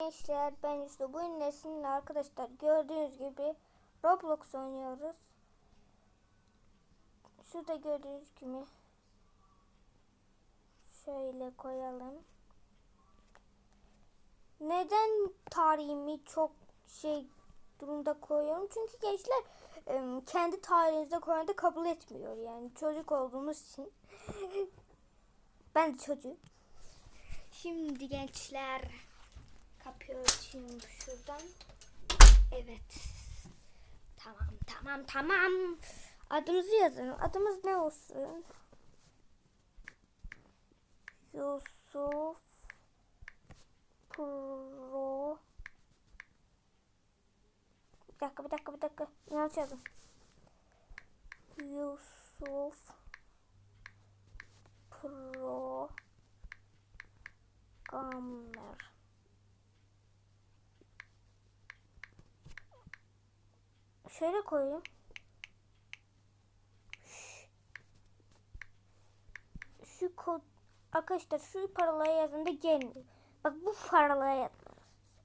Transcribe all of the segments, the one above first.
Gençler ben işte bu nesinle arkadaşlar gördüğünüz gibi Roblox oynuyoruz. Şurada gördüğünüz gibi şöyle koyalım. Neden tarihimi çok şey durumda koyuyorum? Çünkü gençler kendi tarihinizde koyanda kabul etmiyor yani çocuk olduğumuz için. ben de çocuğum. Şimdi gençler kapıyı açayım şuradan. Evet. Tamam tamam tamam. Adımızı yazın. Adımız ne olsun? Yusuf Pro Bir dakika bir dakika bir dakika. Yanlış yazdım. Yusuf Pro Gamer Şöyle koyayım. Şu kod arkadaşlar şu parolaya yazında gelmiyor. Bak bu parolaya yazmalısınız.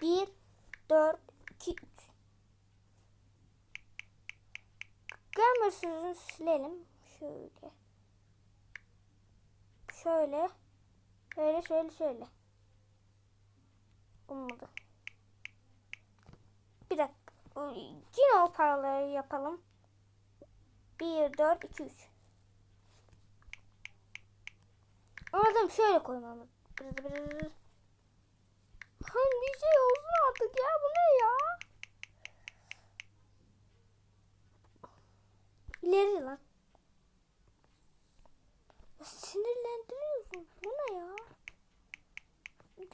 1 4 2 3 Gamer sözünü silelim. Şöyle. Şöyle. Şöyle şöyle şöyle. Olmadı. Bir dakika. Yine o paraları yapalım. 1, 4, 2, 3. Anladım şöyle koymamız. Lan bir şey olsun artık ya bu ne ya? İleri lan. Sinirlendiriyorsun. Bu ne ya?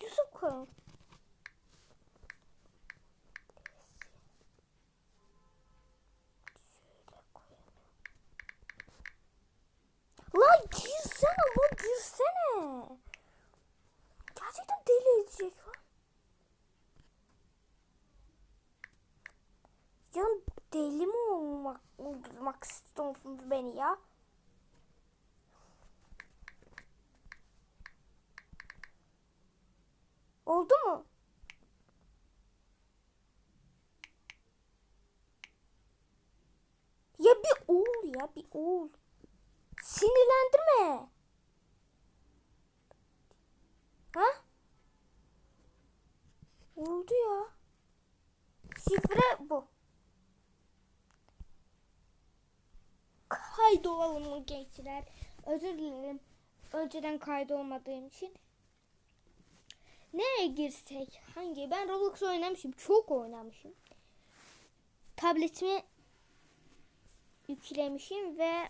Yusuf koyun. Lan girsene lan girsene. Gerçekten deli edecek lan. Ya deli mi olmak, olmak istiyorsunuz beni ya? Oldu mu? Ya bir oğul ya bir oğul. Sinirlendirme. Ha? Oldu ya. Şifre bu. Kaydolalım gençler? Özür dilerim. Önceden kaydolmadığım için. Nereye girsek? Hangi? Ben Roblox oynamışım. Çok oynamışım. Tabletimi yüklemişim ve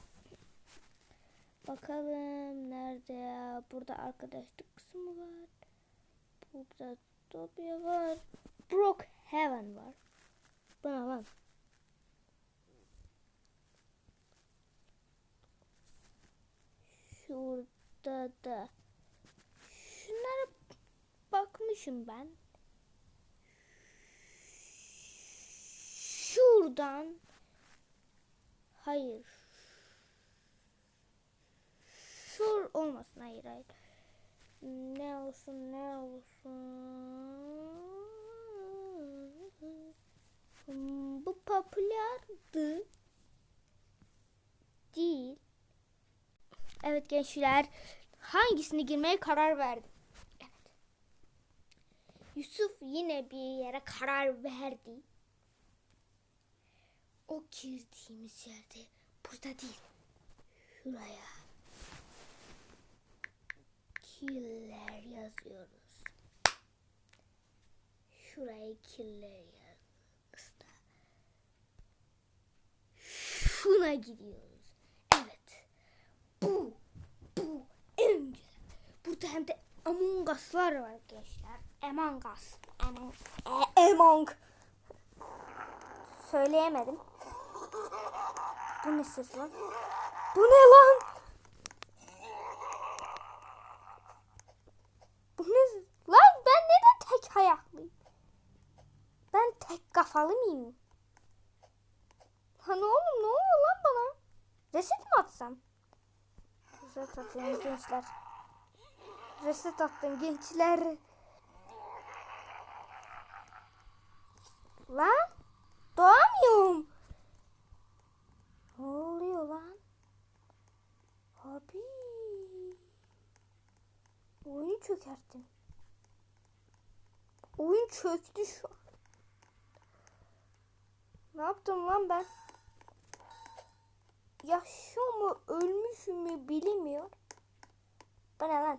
bakalım nerede ya? Burada arkadaşlık kısmı var. Burada Topia var. Brookhaven var. Bana lan. Şurada da şunlara bakmışım ben. Şuradan hayır. Şur olmasın hayır hayır. Ne olsun ne olsun. Hmm, Bu popülerdi. Değil. Evet gençler. Hangisini girmeye karar verdim. Evet. Yusuf yine bir yere karar verdi. O girdiğimiz yerde burada değil. Şuraya. Killer yazıyoruz. Şuraya killer yazıyoruz da. Şuna gidiyoruz. Evet. Bu. Bu. En güzel. Burada hem de Among Us'lar var gençler. Among Us. Among, e, Among. Söyleyemedim. Bu ne ses lan? Bu ne lan? Bu ne? Lan ben neden tek ayaklıyım? Ben tek kafalı mıyım? Hani oğlum ne oluyor lan bana? Reset mi atsam? Reset atayım gençler. Reset attım gençler. Lan doğamıyorum. Ne oluyor lan? Abi. Oyunu çökerttim. Oyun çöktü şu an. Ne yaptım lan ben? Yaşıyor mu ölmüş mü bilmiyor. Bu ne lan?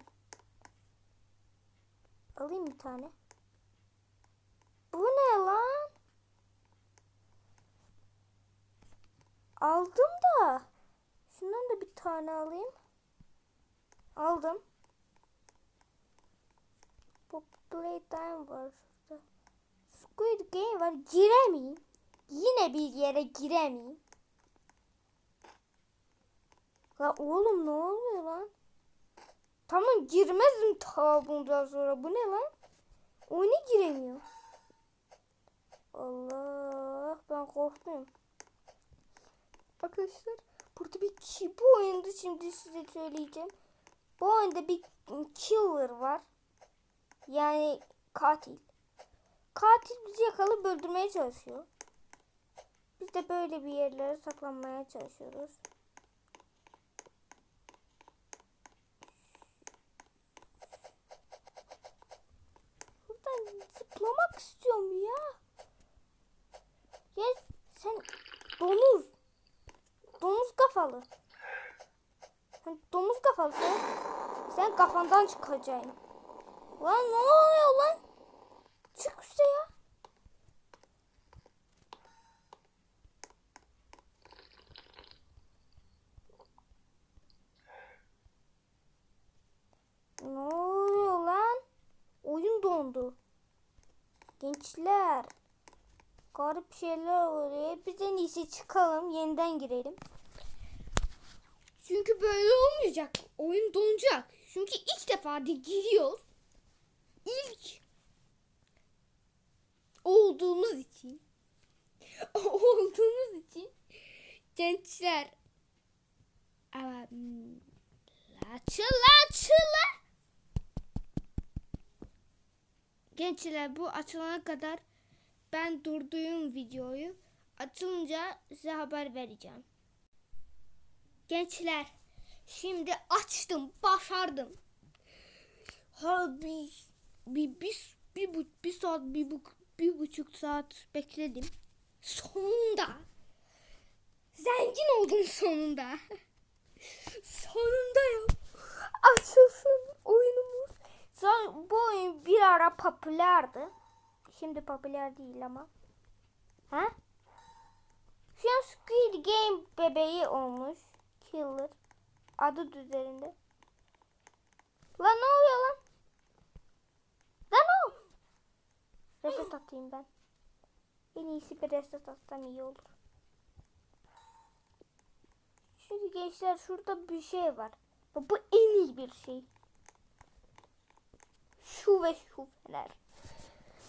Alayım bir tane. Bu ne lan? Aldım da. Şundan da bir tane alayım. Aldım. Bu Playtime var şurada. Squid Game var. Giremeyeyim. Yine bir yere giremeyeyim. La oğlum ne oluyor lan? Tamam girmezdim ta bundan sonra. Bu ne lan? Oyuna giremiyor. Allah ben korktum. Arkadaşlar burada bir ki bu oyunda şimdi size söyleyeceğim. Bu oyunda bir killer var. Yani katil. Katil bizi yakalayıp öldürmeye çalışıyor. Biz de böyle bir yerlere saklanmaya çalışıyoruz. Buradan zıplamak istiyorum ya. Ya sen domuz. Domuz kafalı. Sen domuz kafalı sen. Kafandan çıkacaksın. Lan ne oluyor lan? Çık üstte ya. Ne oluyor lan? Oyun dondu. Gençler. Garip şeyler oluyor. Biz iyisi çıkalım. Yeniden girelim. Çünkü böyle olmayacak. Oyun donacak. Çünkü ilk defa de giriyoruz. İlk olduğumuz için olduğumuz için gençler ama hmm, açıla açıla gençler bu açılana kadar ben durduğum videoyu açılınca size haber vereceğim. Gençler şimdi açtım başardım. Ha bir bir bir bir, bu, bir saat bir, bu, bir buçuk saat bekledim. Sonunda zengin oldum sonunda. sonunda ya. Açılsın oyunumuz. Zaten bu oyun bir ara popülerdi. Şimdi popüler değil ama. Ha? Şu an Squid Game bebeği olmuş. Killer. Adı üzerinde. Lan ne oluyor lan? Lan o. Reset atayım ben. En iyisi bir reset atsam iyi olur. Çünkü gençler şurada bir şey var. Bu en iyi bir şey. Şu ve şu fener.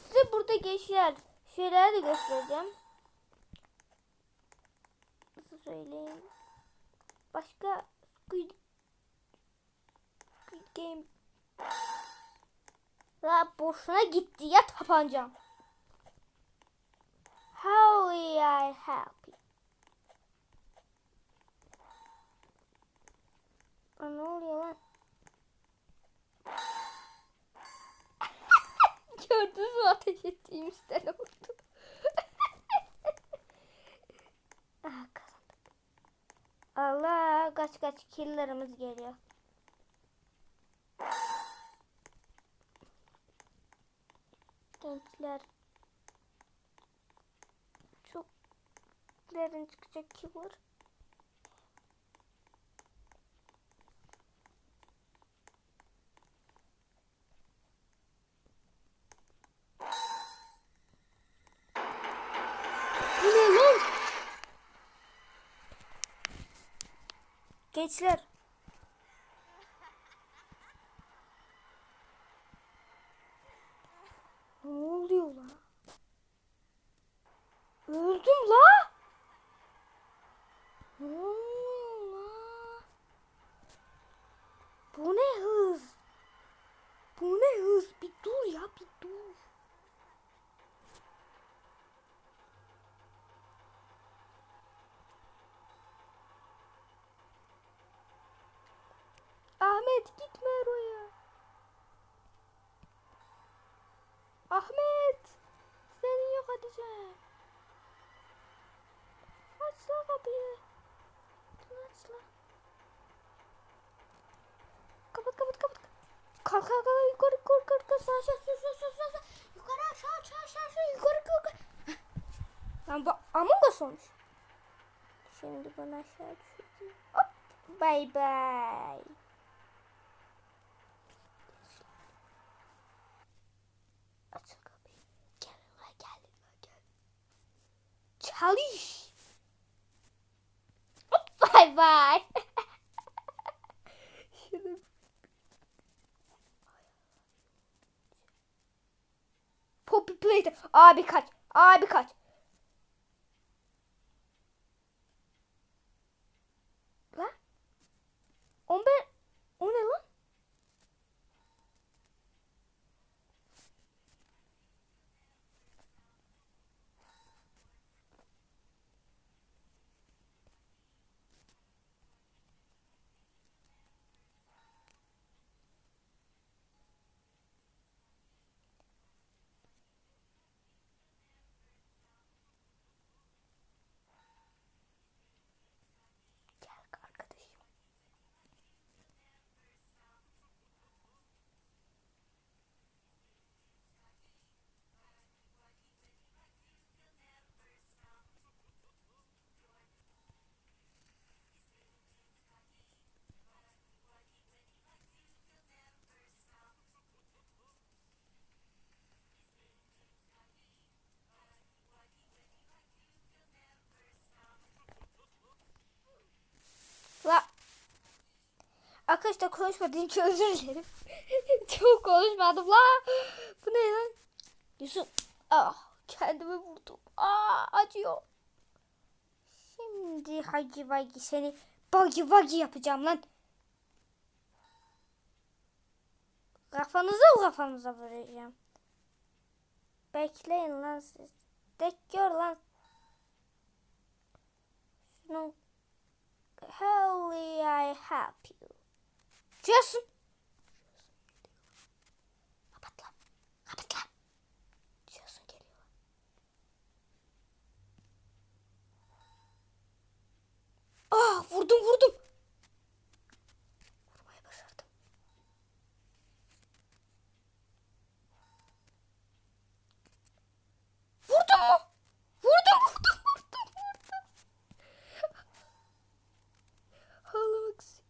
Size burada gençler şeyler de göstereceğim. Nasıl söyleyeyim? Başka Squid, Squid Game La boşuna gitti ya tabancam. How I help you? Aa, ne oluyor lan? Gördünüz mü ateş ettiğimizden oldu. ah kazandık. Allah kaç kaç killerimiz geliyor. Gençler çok nereden çıkacak? Bu ne lan? Gençler. Ne oluyor la? Öldüm la. Ne oluyor la? Bu ne hız? Bu ne hız? Bir dur ya bir dur. Ahmet gitme oraya. Ahmet. Seni yok edeceğim. Aç lan kapıyı. Aç lan. Kapat kapat kapat. Kalk kalk kalk yukarı yukarı yukarı yukarı sağ sağ sağ sağ sağ sağ yukarı aşağı aşağı aşağı aşağı yukarı yukarı. Lan bu Among Us olmuş. Şimdi bunu aşağı düşüreyim. Hop. Bye bye. Açın kapıyı. Gel lan gel lan gel. Çalış. Hop bye. Şunu Poppy Playtime. Abi kaç. Abi kaç. Lan. O ben. O ne lan? Arkadaşlar konuşmadığım için özür dilerim. Çok konuşmadım la. Bu ne lan? Yusuf. Ah kendimi vurdum. Ah acıyor. Şimdi Hacı Vagi seni Bagi Vagi yapacağım lan. Kafanıza kafanıza vuracağım. Bekleyin lan siz. Bekliyor lan. Şunu How will I help you? Jason. Kapat lan. Kapat lan. Jason geliyor. Ah vurdum vurdum. Vurmayı başardım. Vurdum mu? Vurdum vurdum vurdum vurdum. Ağlamak istiyorum.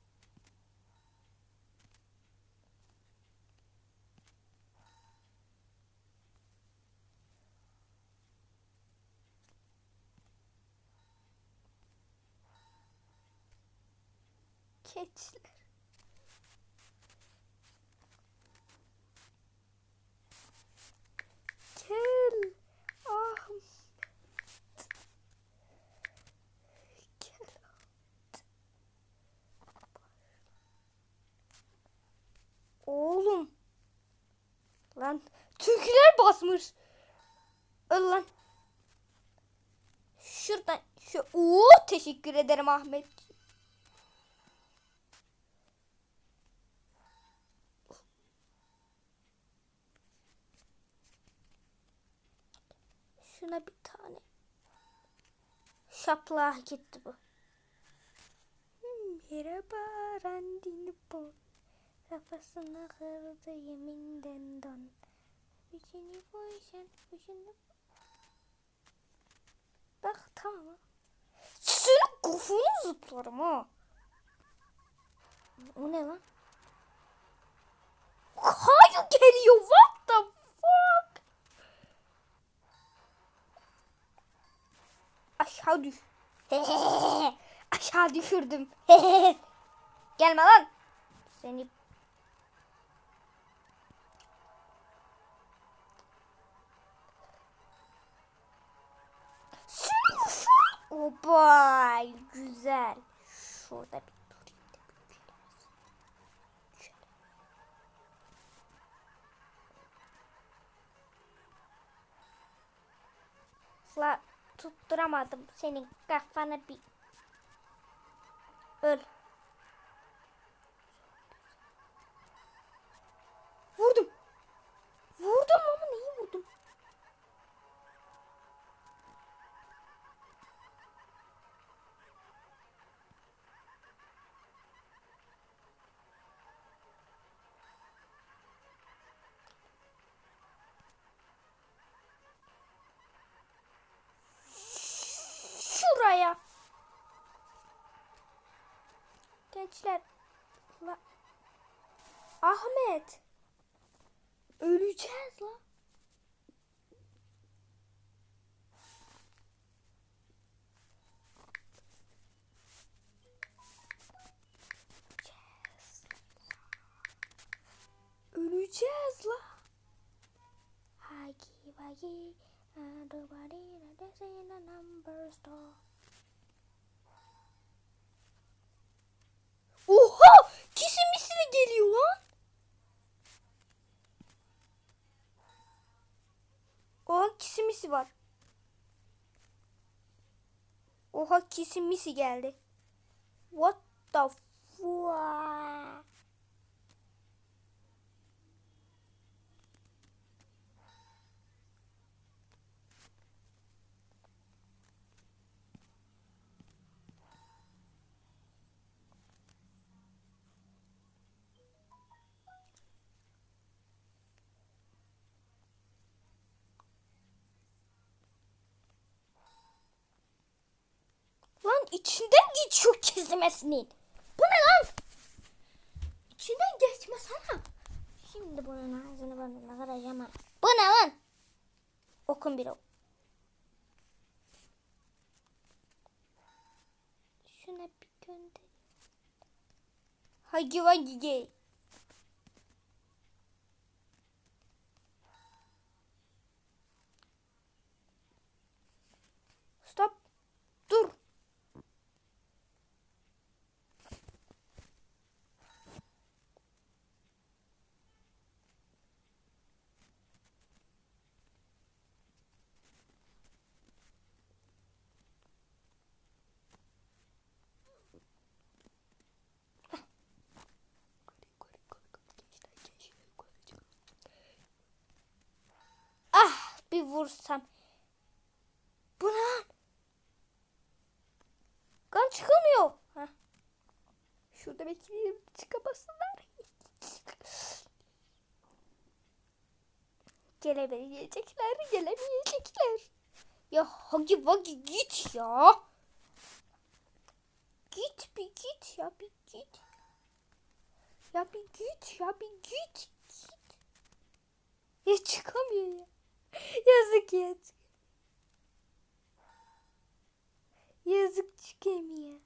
Keçiler. Gel. Ah. Gel. Oğlum. Lan türküler basmış. Öl lan. Şuradan şu Oo teşekkür ederim Ahmet. Şuna bir tane. Şapla gitti bu. Merhaba Randini bu. Kafasına kırdı yeminden don. Üçünü boyşan, üçünü... Bak tamam. Senin kafunu zıplarım ha. O ne lan? Kayu geliyor. What the fuck? Aşağı düş. Aşağı düşürdüm. Gelme lan. Seni Oba güzel. Şurada bir durayım tutturamadım senin kafana bir. Öl. Vurdum. Vurdum ama neyi vurdum? Gençler. La. Ahmet. Öleceğiz la. Öleceğiz la. Hagi vagi. Everybody that is in a number store. Oha! Kisimisine geliyor lan. Oha kisimisi var. Oha kisimisi geldi. What the fuck? Lan içinden geçiyor kesimesinin. Bu ne lan? İçinden geçmesene. Şimdi bunun ağzını burnunu kıracağım. Bu ne lan? Okun bir ok. Şuna bir gönder. Hagi vagi gay. Stop. Dur. Ah bir vursam. Bu ne lan? Kan çıkamıyor. Heh. Şurada bekleyelim çıkamasınlar. Gelemeyecekler, gelemeyecekler. Ya hagi vagi git ya. Git bir git ya bir git. Ya bir git ya bir git. Git. Ya çıkamıyor ya. Yazık ya. Yazık çıkamıyor.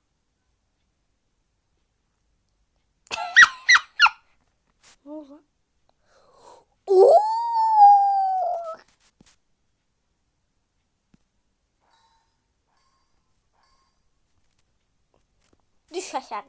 ne oldu? Oo! Düş aşağı.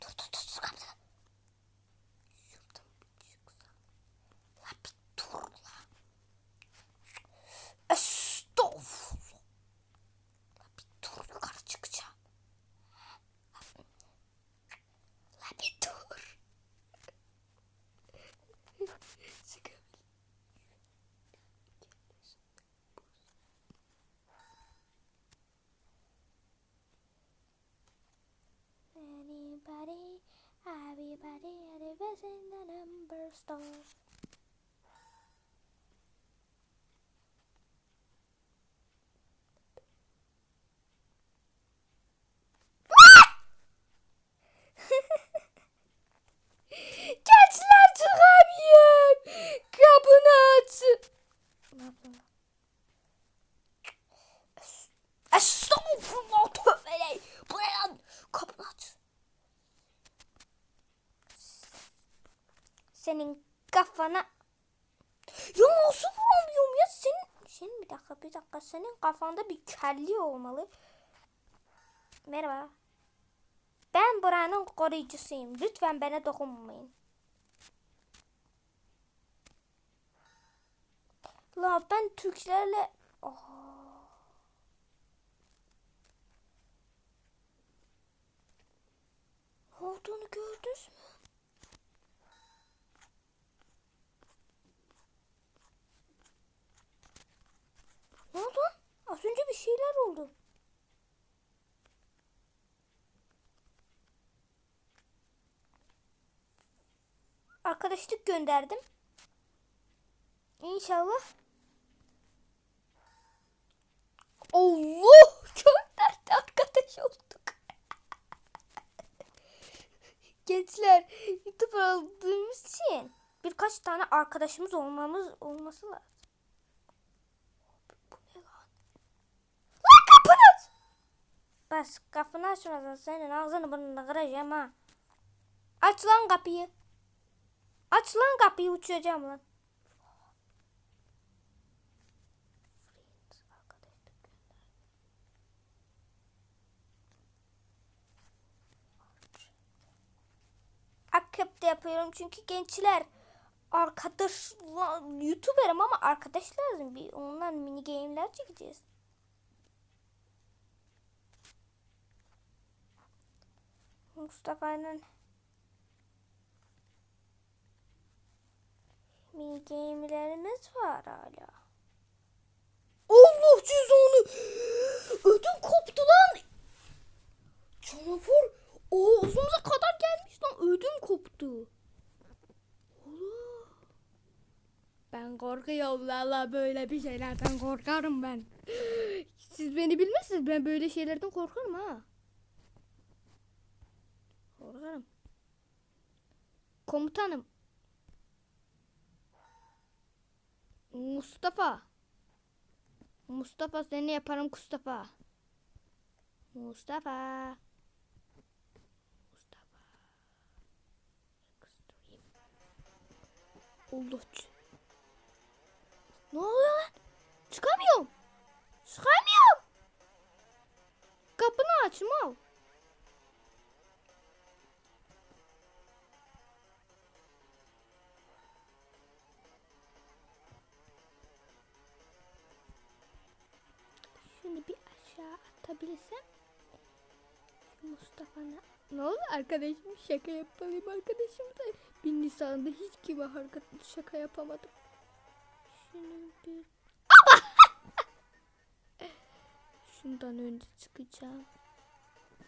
Dur dur dur dur kapıda. Şuradan bir çıksam. La bir dur la. Estağfurullah. La bir dur yukarı çıkacağım. La bir dur. Çıkabilir. Anybody, everybody, everybody's in the number Senin kafana... Ya nasıl vuramıyorum ya senin... Senin bir dakika bir dakika senin kafanda bir kelli olmalı. Merhaba. Ben buranın koruyucusuyum. Lütfen bana dokunmayın. La ben Türklerle... Oh. Ne olduğunu gördünüz mü? Ne oldu? Az önce bir şeyler oldu. Arkadaşlık gönderdim. İnşallah. Allah! Gönderdi arkadaş olduk. Gençler YouTube aldığımız için birkaç tane arkadaşımız olmamız olması lazım. Bu ne lan? Lan kapını aç! Bas kapını açmazsan senin ağzını burnunu kıracağım ha. Aç lan kapıyı. Aç lan kapıyı uçacağım lan. De yapıyorum çünkü gençler arkadaş YouTuber'ım ama arkadaş lazım bir ondan mini game'ler çekeceğiz. Mustafa'nın mini game'lerimiz var hala. Allah cezanı! Ödüm koptu lan! Canavar ağzımıza kadar gelmiş lan ödüm koptu. Allah. Ben korkuyorum valla böyle bir şeylerden korkarım ben. Siz beni bilmezsiniz ben böyle şeylerden korkarım ha. Korkarım. Komutanım. Mustafa. Mustafa seni yaparım Mustafa. Mustafa. Mustafa. Extreme. Allah. ç- Ne oluyor lan? Çıkamıyorum. Çıkamıyorum. Kapını aç aşağı atabilirsem. Mustafa'na. Ne oldu arkadaşım? Şaka yapalım arkadaşım da. Bir Nisan'da hiç gibi harika şaka yapamadım. Şunu bir... Şundan önce çıkacağım.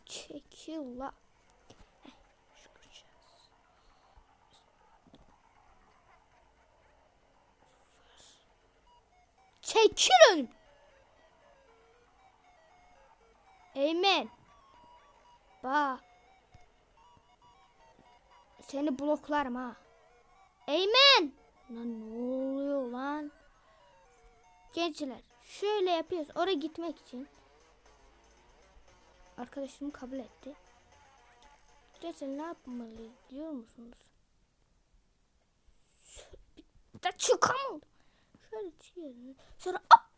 Çekil la. Çekil önüm. Eymen. Bak. Seni bloklarım ha. Eymen. Lan ne oluyor lan? Gençler şöyle yapıyoruz. Oraya gitmek için. Arkadaşım kabul etti. Gençler ne yapmalıyız biliyor musunuz? Bir de. Şöyle çıkıyorum. Sonra hop.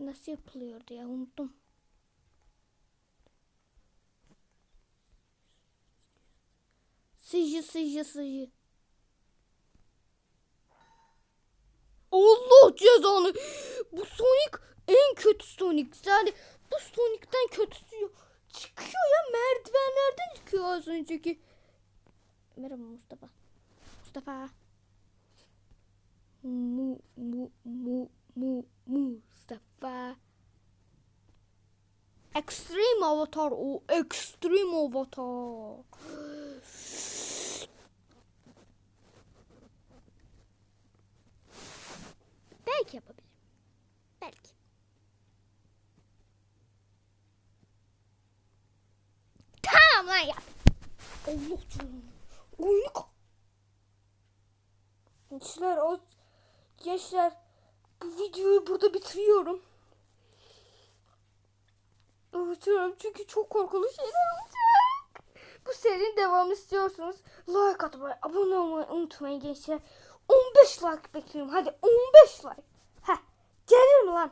Nasıl yapılıyordu ya unuttum. Sıcı sıcı sıcı. Allah cezanı. Bu Sonic en kötü Sonic. Yani bu Sonic'ten kötüsü yok. Çıkıyor ya merdivenlerden çıkıyor az önceki. Merhaba Mustafa. Mustafa. Mu mu mu mu Mustafa. Extreme Avatar o Extreme Avatar. Belki yapabilirim. Belki. Tamam lan yap. Allah canım. Oyunu Gençler o gençler bu videoyu burada bitiriyorum. Bitiriyorum çünkü çok korkulu şeyler olacak. Bu serinin devamını istiyorsanız like atmayı, abone olmayı unutmayın gençler. 15 like bekliyorum. Hadi 15 like. Heh. Gelir mi lan?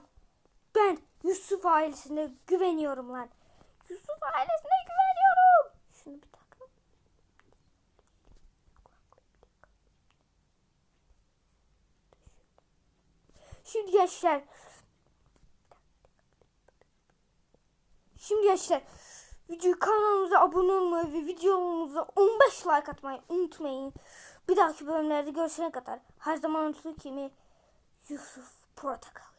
Ben Yusuf ailesine güveniyorum lan. Yusuf ailesine güveniyorum. Şunu bir takın. Şimdi gençler. Şimdi gençler. Video kanalımıza abone olmayı ve videomuza 15 like atmayı unutmayın. Bir dahaki bölümlerde görüşene kadar her zaman olduğu gibi Yusuf Portakal.